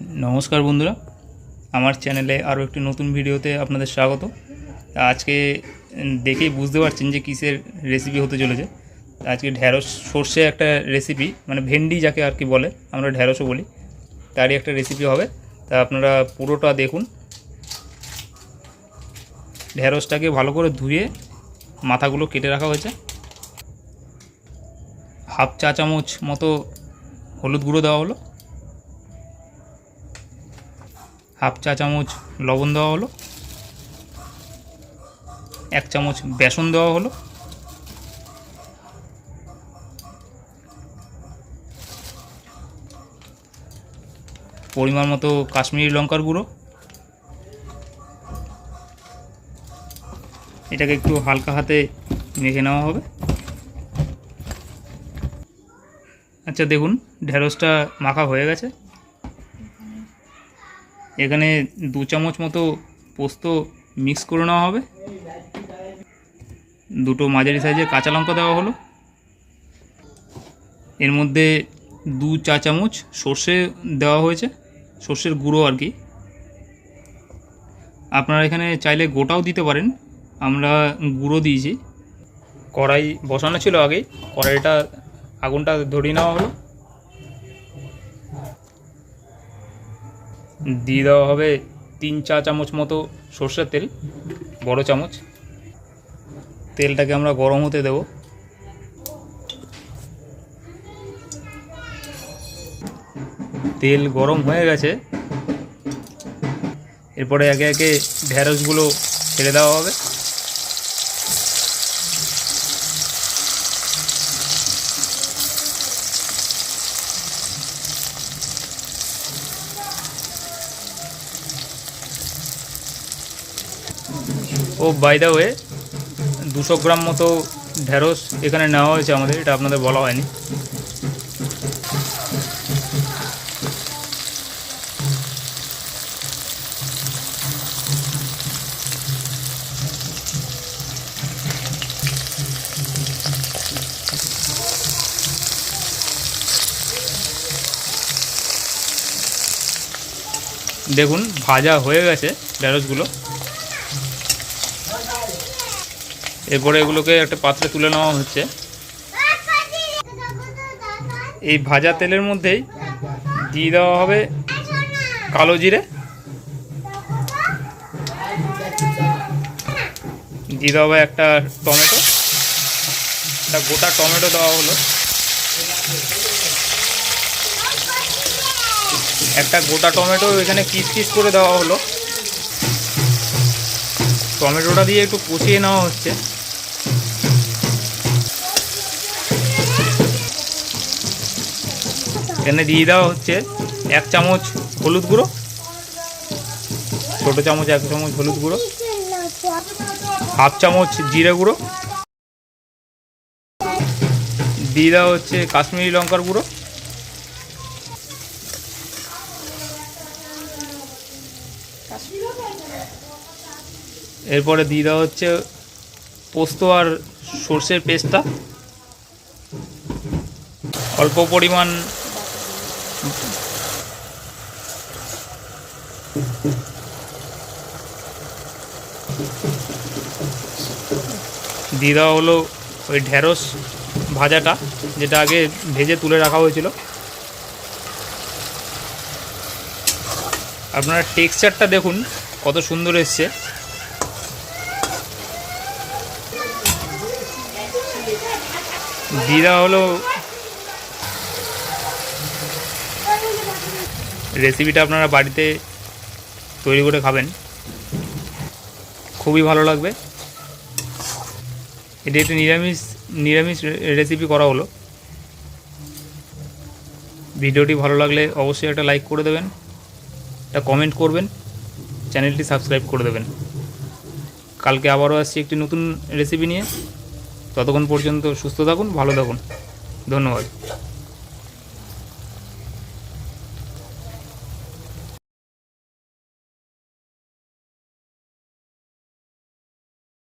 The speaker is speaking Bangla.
নমস্কার বন্ধুরা। আমার চ্যানেলে আরও একটি নতুন ভিডিওতে আপনাদের স্বাগত। আজকে দেখেই বুঝতে পারছেন যে কিসের রেসিপি হতে চলেছে। আজকে ঢ্যাঁড়স সর্ষে একটা রেসিপি মানে ভেন্ডি যাকে আর কি বলে, আমরা ঢ্যাঁড়সও বলি। তারই একটা রেসিপি হবে। তা আপনারা পুরোটা দেখুন। ঢ্যাঁড়সটাকে ভালো করে ধুয়ে মাথাগুলো কেটে রাখা হয়েছে। হাফ চা চামচ মতো হলুদ গুঁড়ো দেওয়া হলো। হাফ চা চামচ লবণ দেওয়া হলো। এক চামচ বেসন দেওয়া হলো। পরিমাণ মতো কাশ্মীরি লঙ্কার গুঁড়ো। এটাকে একটু হালকা হাতে মেখে নেওয়া হবে। আচ্ছা দেখুন, ঢেঁড়সটা মাখা হয়ে গেছে। এখানে দু চামচ মতো পোস্ত মিক্স করে নেওয়া হবে। দুটো মাঝারি সাইজের কাঁচা লঙ্কা দেওয়া হলো। এর মধ্যে দু চা চামচ সর্ষে দেওয়া হয়েছে, সর্ষের গুঁড়ো আর কি। আপনারা এখানে চাইলে গোটাও দিতে পারেন। আমরা গুঁড়ো দিয়েছি। কড়াই বসানো ছিল আগেই, কড়াইটা আগুনটা ধরিয়ে নেওয়া হলো। দিয়ে দেওয়া হবে তিন চা চামচ মতো সর্ষের তেল, বড় চামচ। তেলটাকে আমরা গরম হতে দেব। তেল গরম হয়ে গেছে। এরপরে একে একে ঢ্যাঁড়সগুলো ছেড়ে দেওয়া হবে। ও বাই দ্য ওয়ে দুশো গ্রাম মতো ঢ্যাঁড়স এখানে নেওয়া হয়েছে আমাদের, এটা আপনাদের বলা হয়নি। দেখুন, ভাজা হয়ে গেছে ঢ্যাঁড়সগুলো এরপরে এগুলোকে একটা পাত্রে তুলে নেওয়া হচ্ছে। এই ভাজা তেলের মধ্যেই দিয়ে দেওয়া হবে কালো জিরে। দিয়ে দেওয়া হবে একটা টমেটো। একটা গোটা টমেটো দেওয়া হলো। একটা গোটা টমেটো এখানে পিস পিস করে দেওয়া হলো। টমেটোটা দিয়ে একটু কষিয়ে নেওয়া হচ্ছে। এখানে দিয়ে দেওয়া হচ্ছে এক চামচ হলুদ গুঁড়ো, ছোটো চামচ, এক চামচ হলুদ গুঁড়ো, হাফ চামচ জিরে গুঁড়ো, দিয়ে দেওয়া হচ্ছে কাশ্মীরি লঙ্কার গুঁড়ো, এরপরে দিয়ে দেওয়া হচ্ছে পোস্ত আর সর্ষের পেস্টটা অল্প পরিমাণ দিয়ে দেওয়া হলো ওই ঢ্যাঁড়স ভাজাটা, যেটা আগে ভেজে তুলে রাখা হয়েছিল। আপনারা টেক্সচারটা দেখুন, কত সুন্দর এসছে। দেওয়া হলো রেসিপিটা আপনারা বাড়িতে তৈরি করে খাবেন। খুবই ভালো লাগবে। এটি একটি নিরামিষ নিরামিষ রেসিপি করা হলো। ভিডিওটি ভালো লাগলে অবশ্যই একটা লাইক করে দেবেন, একটা কমেন্ট করবেন, চ্যানেলটি সাবস্ক্রাইব করে দেবেন। কালকে আবারও আসছি একটি নতুন রেসিপি নিয়ে। ততক্ষণ পর্যন্ত সুস্থ থাকুন, ভালো থাকুন। ধন্যবাদ।